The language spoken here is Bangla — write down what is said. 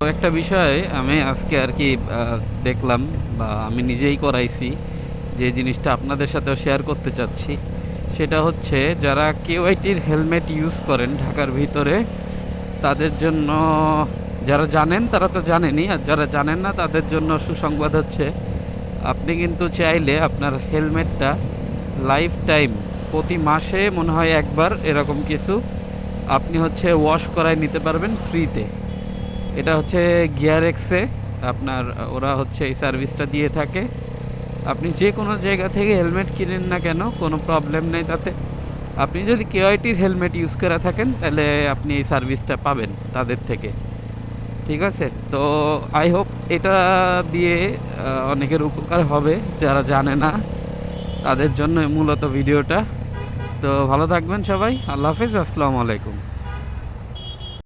একটা বিষয় আমি আজকে আর কি দেখলাম বা আমি নিজেই করাইছি যে জিনিসটা আপনাদের সাথেও শেয়ার করতে চাচ্ছি। সেটা হচ্ছে যারা কেওআইটির হেলমেট ইউজ করেন ঢাকার ভিতরে, তাদের জন্য, যারা জানেন তারা তো জানেনই আর যারা জানেন না তাদের জন্য সুসংবাদ হচ্ছে, আপনি কিন্তু চাইলে আপনার হেলমেটটা লাইফ টাইম প্রতি মাসে মনে হয় একবার এরকম কিছু, আপনি হচ্ছে ওয়াশ করায় নিতে পারবেন ফ্রিতে এটা হচ্ছে গিয়ার এক্সে আপনার, ওরা হচ্ছে এই সার্ভিসটা দিয়ে থাকে। আপনি যে কোনো জায়গা থেকে হেলমেট কিনেন না কেন, কোনো প্রবলেম নেই তাতে। আপনি যদি কেওআইটির হেলমেট ইউজ করে থাকেন, তাহলে আপনি এই সার্ভিসটা পাবেন তাদের থেকে। ঠিক আছে? তো আই হোপ এটা দিয়ে অনেকের উপকার হবে, যারা জানে না, তাদের জন্য মূলত ভিডিওটা তো ভালো থাকবেন সবাই। আল্লাহ হাফিজ। আসসালামু আলাইকুম।